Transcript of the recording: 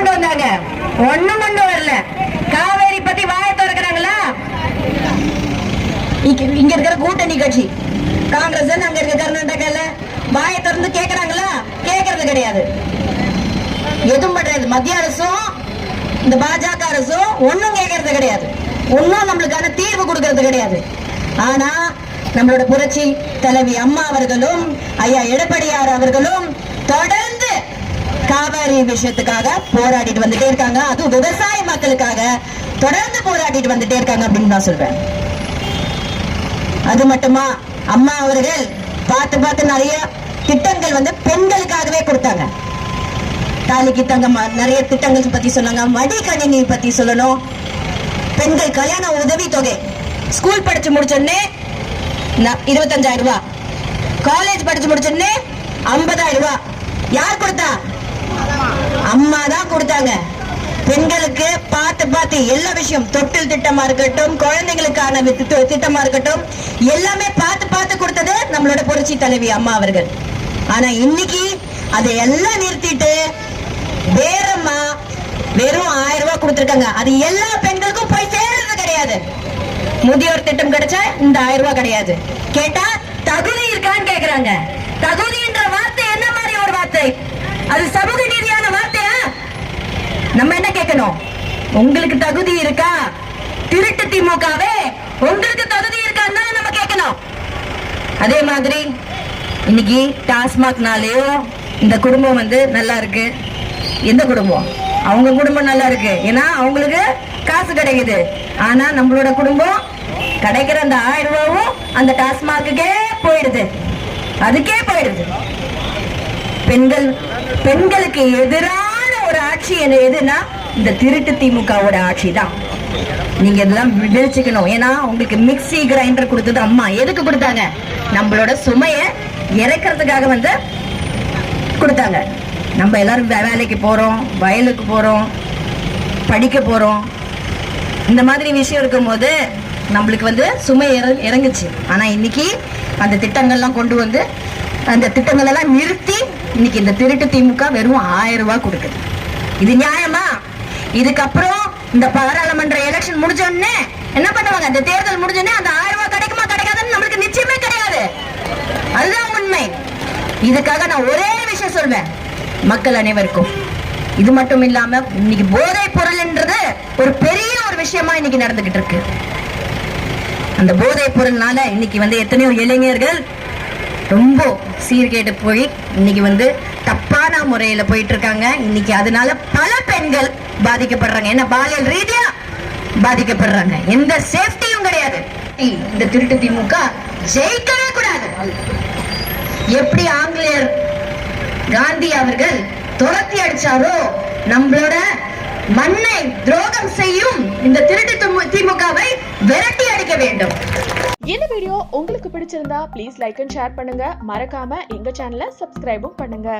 கொண்டு வந்தாங்க. ஒண்ணும் கொண்டு வரல. காவேரி பத்தி வாயை திறக்கிறாங்களா? இங்க இருக்கிற கூட்டணி கட்சி. காங்கிரஸ் அங்க இருக்க கர்நாடகால வாயை திறந்து கேக்குறாங்களா? கேக்குறது கிடையாது. எதுவும் பண்றது மத்திய அரசும் இந்த பாஜக அரசும் ஒண்ணும் கேட்கறது கிடையாது. ஒன்னும் நம்மளுக்கான தீர்வு கொடுக்கறது கிடையாது. ஆனா நம்மளோட புரட்சி தலைவி அம்மா அவர்களும் ஐயா எடப்பாடியார் அவர்களும் தொடர்ந்து காவேரி விஷயத்துக்காக போராடிட்டு வந்துட்டே இருக்காங்க. அதுவும் விவசாய மக்களுக்காக தொடர்ந்து போராடிட்டு வந்துட்டே இருக்காங்க அப்படின்னு நான் சொல்றேன். அது மட்டுமா? அம்மா அவர்கள் பார்த்து பார்த்து நிறைய திட்டங்கள் வந்து பெண்களுக்காகவே கொடுத்தாங்க. தாலிக்கு தங்க நிறைய திட்டங்கள் பத்தி சொன்னாங்க. மடிக்கணினி பத்தி சொல்லணும். பெண்கள் கல்யாண உதவி தொகை. ஸ்கூல் படிச்சு முடிச்சோடனே இருபத்தஞ்சாயிரம் ரூபாய். காலேஜ் படிச்சு முடிச்சோடனே ஐம்பதாயிரம் ரூபாய். யார் கொடுத்தா? தான் கொடுத்தாங்க. பெண்களுக்கு பார்த்து பார்த்து எல்லா விஷயம் தொட்டில் திட்டமா இருக்கட்டும் குழந்தைங்களுக்கான திட்டமா இருக்கட்டும் எல்லாமே பார்த்து பார்த்து கொடுத்தது நம்மளோட புரட்சி தலைவி அம்மா அவர்கள். ஆனா இன்னைக்கு அதை எல்லாம் நிறுத்திட்டு வேறம்மா வெறும் ஆயிரம் ரூபாய் கொடுத்துருக்காங்க. அது எல்லா பெண்களுக்கும் போய் சேர்றது கிடையாது. முதியோர் திட்டம் கிடைச்சா இந்த ஆயிரம் ரூபாய் கிடையாது. கேட்டா தகுதி இருக்கான்னு கேக்குறாங்க. தகுதின்ற வார்த்தை என்ன மாதிரி ஒரு வார்த்தை? அது சமூக நீதியான வார்த்தையா நம்ம என்ன கேட்கணும் உங்களுக்கு தகுதி இருக்கா? திருட்டு திமுகவே உங்களுக்கு தகுதி இருக்கான்னு நம்ம கேட்கணும். அதே மாதிரி இன்னைக்கு டாஸ்மாக்னாலேயோ இந்த குடும்பம் வந்து நல்லா இருக்கு. எந்த குடும்பம்? அவங்க குடும்பம் நல்லா இருக்கு. ஏன்னா அவங்களுக்கு காசு கிடைக்குது. ஆனா நம்மளோட குடும்பம் கிடைக்கிற அந்த ஆயிரம் ரூபாவும் அந்த டாஸ்மாக்குக்கே போயிடுது. அதுக்கே போயிடுது. பெண்கள் பெண்களுக்கு எதிரான ஒரு ஆட்சி என்ன எதுனா இந்த திருட்டு திமுகவோட ஆட்சி தான் நீங்க இதெல்லாம் விழிச்சுக்கணும் ஏன்னா உங்களுக்கு மிக்ஸி கிரைண்டர் கொடுத்தது அம்மா. எதுக்கு கொடுத்தாங்க? நம்மளோட சுமைய இறக்கிறதுக்காக வந்து கொடுத்தாங்க. நம்ம எல்லாரும் வே- வேலைக்கு போறோம் வயலுக்கு போறோம் படிக்க போறோம். இந்த மாதிரி விஷயம் இருக்கும்போது நம்மளுக்கு வந்து சுமை இற- இறங்குச்சு. ஆனா இன்னைக்கு அந்த திட்டங்கள்லாம் கொண்டு வந்து அந்த திட்டங்கள் எல்லாம் நிறுத்தி இன்னைக்கு இந்த திருட்டு திமுக வெறும் ஆயிரம் ரூபாய் கொடுக்குது. இது நியாயமா? இதுக்கப்புறம் இந்த பாராளுமன்ற எலெக்ஷன் முடிஞ்ச உடனே என்ன பண்ணுவாங்க? அந்த தேர்தல் முடிஞ்ச உடனே அந்த ஆயிரம் ரூபாய் கிடைக்குமா? கிடைக்காதுன்னு நம்மளுக்கு நிச்சயமே கிடையாது. அதுதான் உண்மை. இதுக்காக நான் ஒரே விஷயம் சொல்வேன். மக்கள் அனைவருக்கும். இது மட்டும் இல்லாம இன்னைக்கு போதை பொருள்ன்றது ஒரு பெரிய ஒரு விஷயமா இன்னைக்கு நடந்துகிட்டு இருக்கு. அந்த போதை பொருள்னால இன்னைக்கு வந்து எத்தனையோ இளைஞர்கள் ரொம்ப சீர்கேட்டு போய் இன்னைக்கு வந்து தப்பு தப்பான முறையில போயிட்டு இருக்காங்க இன்னைக்கு அதனால பல பெண்கள் பாதிக்கப்படுறாங்க. என்ன பாலியல் ரீதியா பாதிக்கப்படுறாங்க. எந்த சேஃப்டியும் கிடையாது. இந்த திருட்டு திமுக ஜெயிக்கவே கூடாது. எப்படி ஆங்கிலேயர் காந்தி அவர்கள் துரத்தி அடிச்சாரோ நம்மளோட மண்ணை துரோகம் செய்யும் இந்த திருட்டு திமுகவை விரட்டி அடிக்க வேண்டும். இந்த வீடியோ உங்களுக்கு பிடிச்சிருந்தா ப்ளீஸ் லைக் அண்ட் ஷேர் பண்ணுங்க. மறக்காம எங்க சேனலை சப்ஸ்கிரைபும் பண்ணுங்க.